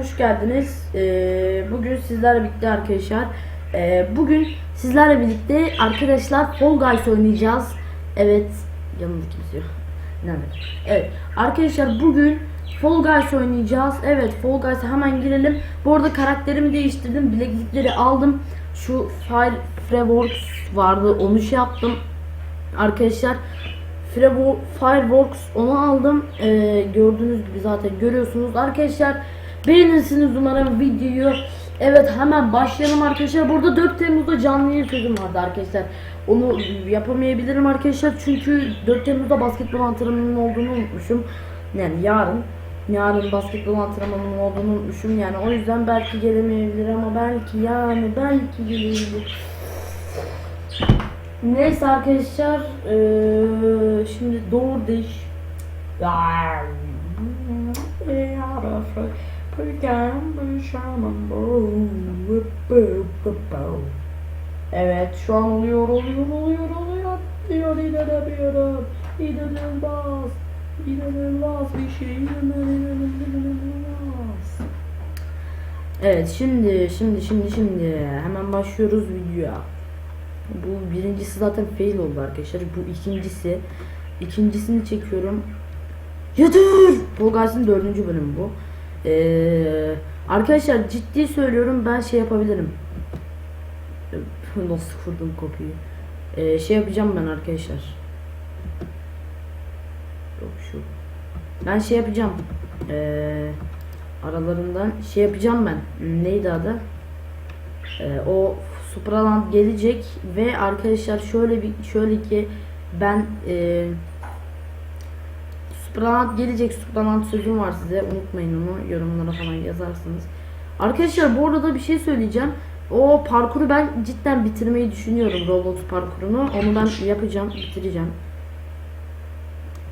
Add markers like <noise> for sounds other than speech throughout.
hoş geldiniz. Ee, bugün sizlerle birlikte arkadaşlar. Ee, bugün sizlerle birlikte arkadaşlar Fall Guys oynayacağız. Evet, yanımda kimse yok. İnanın. Evet, arkadaşlar bugün Fall Guys oynayacağız. Evet, Fall Guys'a hemen girelim. Bu arada karakterimi değiştirdim. Bileklikleri aldım. Şu Fire Frameworks vardı. Onu şey yaptım. Arkadaşlar Firewo- Fireworks onu aldım. Ee, gördüğünüz gibi zaten görüyorsunuz. Arkadaşlar beğenirsiniz umarım videoyu. Evet hemen başlayalım arkadaşlar. Burada 4 Temmuz'da canlı yayın sözüm vardı arkadaşlar. Onu yapamayabilirim arkadaşlar. Çünkü 4 Temmuz'da basketbol antrenmanının olduğunu unutmuşum. Yani yarın. Yarın basketbol antrenmanının olduğunu unutmuşum. Yani o yüzden belki gelemeyebilir ama belki yani belki gelebilir. Neyse arkadaşlar eee, şimdi doğru diş Evet şu an oluyor oluyor oluyor oluyor diyor inanamıyorum inanılmaz inanılmaz bir şey inanılmaz Evet şimdi şimdi şimdi şimdi hemen başlıyoruz videoya bu birincisi zaten fail oldu arkadaşlar. Bu ikincisi. İkincisini çekiyorum. Ya dur! Polgars'ın dördüncü bölümü bu. Ee, arkadaşlar ciddi söylüyorum ben şey yapabilirim. Nasıl kurdum kopyayı? Ee, şey yapacağım ben arkadaşlar. Yok şu. Ben şey yapacağım. Ee, aralarından şey yapacağım ben. Neydi adı? Ee, o Supraland gelecek ve arkadaşlar şöyle bir şöyle ki ben e, Supranant gelecek. Supranant sözüm var size. Unutmayın onu. Yorumlara falan yazarsınız. Arkadaşlar bu arada bir şey söyleyeceğim. O parkuru ben cidden bitirmeyi düşünüyorum. Roblox parkurunu. Onu ben yapacağım. Bitireceğim.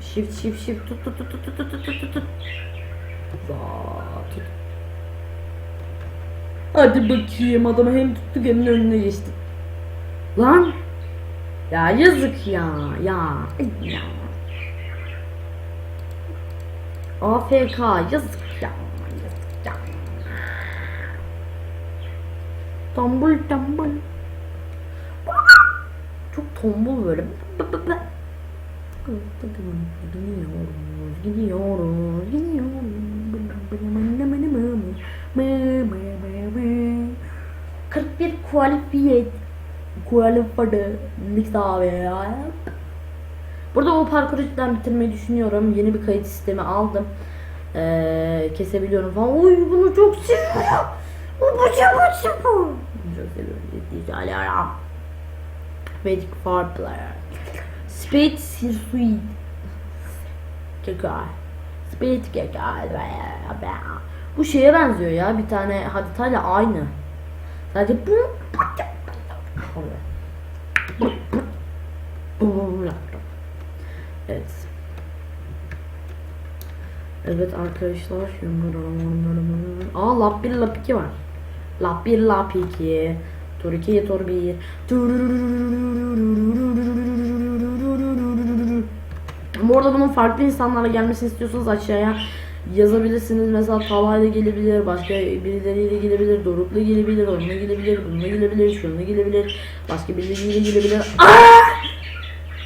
Shift shift shift. Tut tut tut tut tut tut tut tut. tut. Hadi bakayım adamı hem tuttuk hem önüne geçtik. Lan. Ya yazık ya. Ya. Ya. AFK yazık ya. Yazık ya. Tombul tombul. Çok tombul böyle. Gidiyoruz, gidiyoruz, gidiyoruz. 41 kualifiye kualifiye abi ya. Burada o parkuru cidden bitirmeyi düşünüyorum. Yeni bir kayıt sistemi aldım. Ee, kesebiliyorum falan. Oy bunu çok seviyorum. Bu bu bu bu bu. Çok seviyorum. Ya. Magic Far Player. Speed Sirsuit. Kekal. Speed kekal. Bu şeye benziyor ya. Bir tane haritayla aynı. Sadece bu Evet. Evet arkadaşlar. Aa lap 1 lap 2 var. Lap 1 lap 2. Tur 2 tur 1. Bu arada bunun farklı insanlara gelmesini istiyorsanız aşağıya yazabilirsiniz. Mesela Talha'yla gelebilir, başka birileriyle gelebilir, Doruk'la gelebilir, onunla gelebilir, bununla gelebilir, şununla gelebilir, başka birileriyle gelebilir. Aa!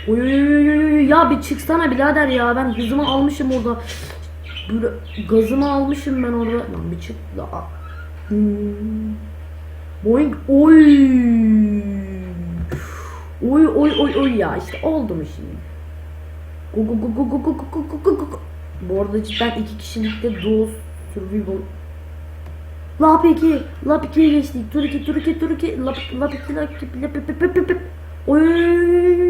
Oy, ya bir çıksana birader ya ben hızımı almışım orada. Böyle gazımı almışım ben orada. Lan bir çık la. Hmm. Boing oy. Oy oy oy oy ya işte oldu mu şimdi? Gu gu gu gu gu gu gu gu gu gu. Bu arada cidden iki kişilikte duo survival. Lap 2, Lap 2'ye geçtik. Tur 2, Tur 2, Tur 2, Lap Lap 2, Lap 2, Lap 2, Lap 2, Oy.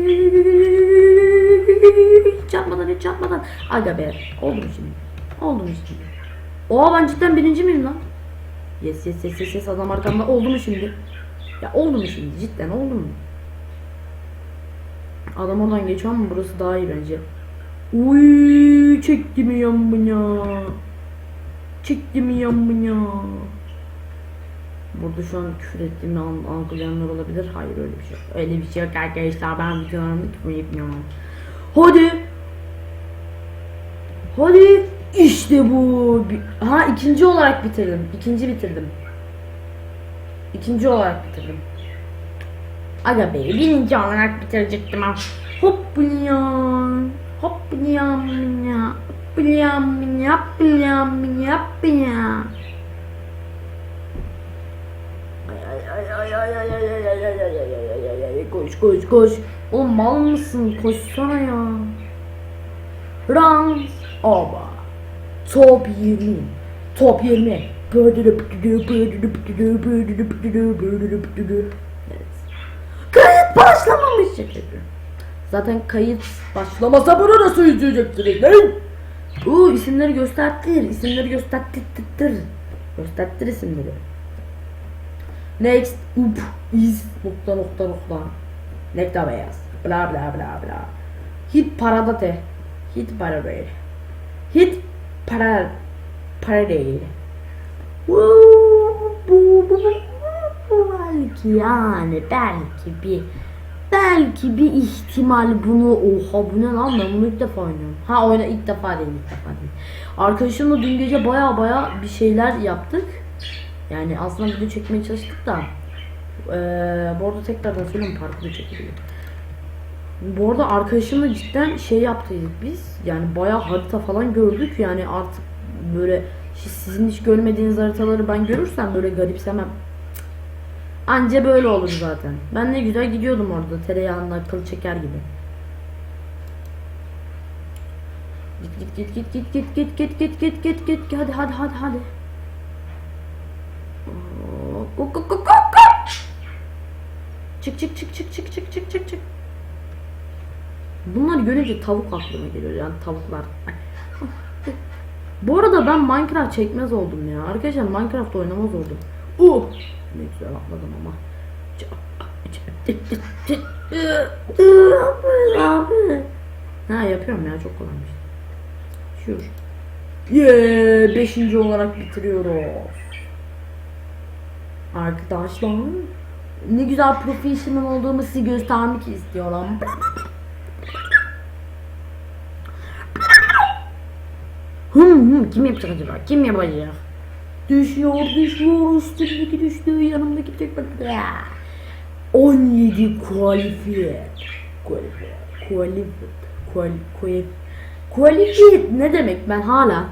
Çarpmadan hiç çarpmadan. Aga be. Oldu mu şimdi? Oldu mu şimdi? Oha ben cidden birinci miyim lan? Yes yes yes yes, yes. adam arkamda oldu mu şimdi? Ya oldu mu şimdi? Cidden oldu mu? Adam oradan geçiyor ama burası daha iyi bence. Uy çekti mi yambınya? Çekti mi yambınya? Burada şu an küfür ettiğimi al- algılayanlar olabilir. Hayır öyle bir şey. Öyle bir şey yok arkadaşlar. Ben videolarımda küfür etmiyorum. Hadi. Hadi. İşte bu. Ha ikinci olarak bitirdim. İkinci bitirdim. İkinci olarak bitirdim. Aga be birinci olarak bitirecektim ha. Hop bilyan. Hop bilyan ya. Bilyan ya. Bilyan ya. Bilyan. Ay ay ay ay ay ay ay ay ay ay ay ay ay ay ay ay koş koş koş. Oğlum mal mısın? Koşsana ya. Run. Oba. Top 20. Top 20. Evet. Kayıt başlamamış. Zaten kayıt başlamasa bunu nasıl izleyeceksiniz lan? Uuu isimleri göstertir. İsimleri göstertir. Göstertir isimleri. Next up is nokta nokta nokta. Nekta beyaz. Bla bla bla bla. Hit parada te. Hit para değil. Hit para para değil. Woo, bu, bu, bu, bu, belki yani belki bir belki bir ihtimal bunu oha bu ne lan ben bunu ilk defa oynuyorum. Ha oyna ilk defa değil ilk defa değil. Arkadaşımla dün gece baya baya bir şeyler yaptık. Yani aslında video çekmeye çalıştık da eee bu arada tekrardan söyleyeyim parkuru çekiliyor. Bu arada arkadaşımla cidden şey yaptıydık biz. Yani bayağı harita falan gördük. Yani artık böyle sizin hiç görmediğiniz haritaları ben görürsem böyle garipsemem. Anca böyle olur zaten. Ben ne güzel gidiyordum orada tereyağında kıl çeker gibi. Git git git git git git git git git git git git hadi hadi hadi hadi. Go go go. Çık çık çık çık çık çık çık çık çık. Bunları görünce tavuk aklıma geliyor yani tavuklar. Bu arada ben Minecraft çekmez oldum ya. Arkadaşlar Minecraft oynamaz oldum. Uh! Ne güzel atladım ama. Ha yapıyorum ya çok kolaymış. Şur. Yeah, beşinci olarak bitiriyoruz. Arkadaşlar ne güzel professional olduğumu size göstermek istiyorum. Hım hım kim yapacak acaba? Kim yapacak? Düşüyor düşüyor üstümdeki düştü yanımdaki tek bakıyor. 17 kualifiye. Kualifiye. Kualifiye. Kualifiye. Kualifiye ne demek ben hala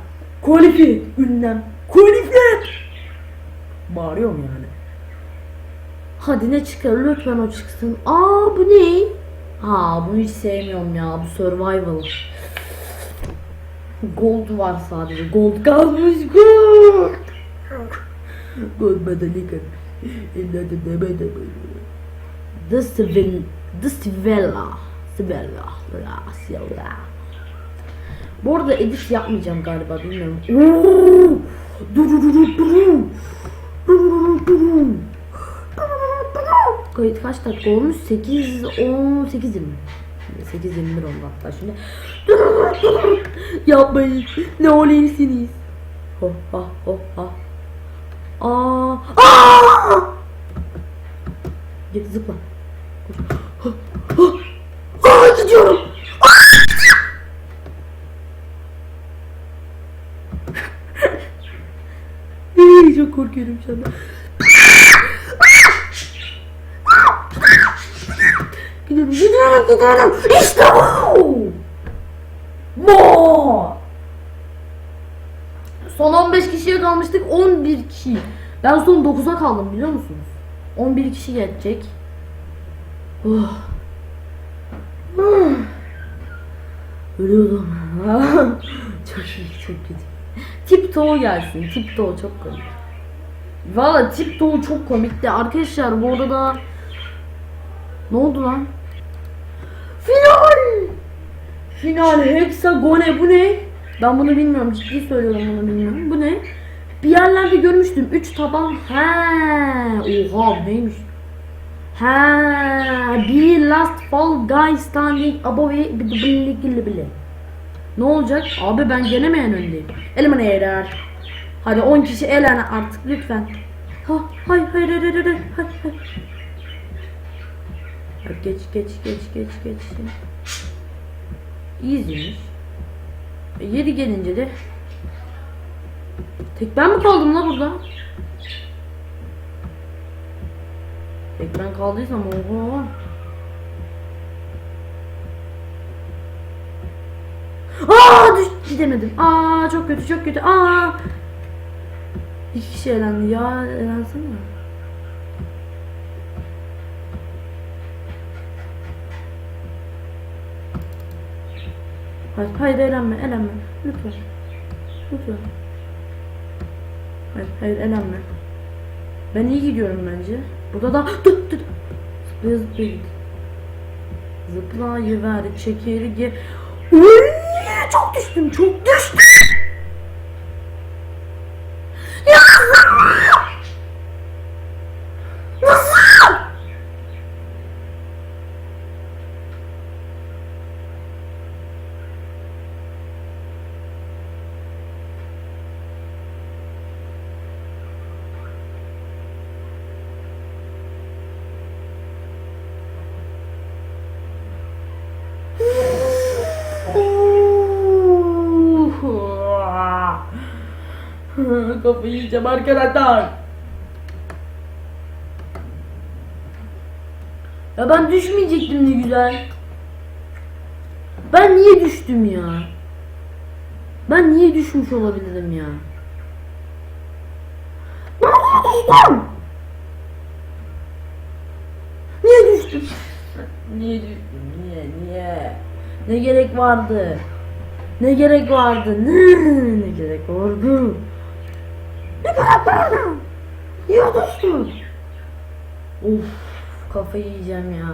kualifiye ünlem. Kualifiye. Bağırıyorum yani. Hadi ne çıkar lütfen o çıksın. Aa bu ne? Ha bunu hiç sevmiyorum ya bu survival. Gold var sadece. Gold kalmış. Gold. Gold bedeli The Svel The Svella Svella La Svella Bu arada edit yapmayacağım galiba bilmiyorum. Oo! Dururururum. Dururururum. Kayıt kaç dakika olmuş? 8 18 20. 8 21 oldu hatta şimdi. Yapmayın. Ne oluyorsunuz? Ho ha ho ha. Aa! Aa! Git zıpla. Ha. Aa gidiyorum. Aa! <laughs> Çok korkuyorum şu anda. Gidiyorum, gidiyorum, gidiyorum. İşte bu. Mo. Son 15 kişiye kalmıştık. 11 kişi. Ben son 9'a kaldım biliyor musunuz? 11 kişi gelecek. Oh. Hmm. Ölüyordum. <laughs> çok iyi, çok kötü. Tiptoe gelsin. Tiptoe çok komik. Valla Tiptoe çok komikti. Arkadaşlar bu arada ne oldu lan? Final! Final hexagone bu ne? Ben bunu bilmiyorum ciddi söylüyorum bunu bilmiyorum. Bu ne? Bir yerlerde görmüştüm. 3 taban. He, oha neymiş? He, bir last fall guy standing above bili bili. Ne olacak? Abi ben gene mi en öndeyim? Eliminator. Hadi 10 kişi elen artık lütfen. Ha, hayır hayır hayır hayır hayır hayır. Geç geç geç geç geç. Easy'miş. 7 gelince de Tek ben mi kaldım la burada? Tek ben kaldıysam oho. Aa düş gidemedim. Aa çok kötü çok kötü. Aa. İki kişi elendi ya elensene. Hayır, hayır elenme, elenme. Lütfen. Lütfen. Hayır, hayır elenme. Ben iyi gidiyorum bence. Burada da dur dur. Zıplaya zıplaya git. Zıplayıver çekirge. Uy, çok düştüm, çok düştüm. Ya! Nasıl? Kafayı yiyeceğim arkadaşlar. Ya ben düşmeyecektim ne güzel. Ben niye düştüm ya? Ben niye düşmüş olabilirim ya? Niye düştüm? Niye düştüm? Niye? Niye? Ne gerek vardı? Ne gerek vardı? Ne? Ne gerek vardı? Ne gerek vardı? Niye düştüm? Of kafayı yiyeceğim ya.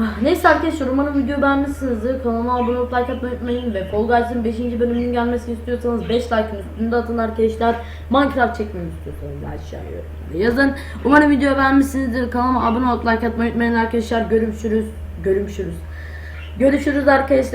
Ah, Neyse arkadaşlar umarım videoyu beğenmişsinizdir. Kanalıma abone olup like atmayı unutmayın. Ve Fall Guys'ın 5. bölümünün gelmesini istiyorsanız 5 like'ın üstünde atın arkadaşlar. Minecraft çekmemi istiyorsanız aşağıya yorumlara yazın. Umarım videoyu beğenmişsinizdir. Kanalıma abone olup like atmayı unutmayın arkadaşlar. Görüşürüz. Görüşürüz. Görüşürüz arkadaşlar.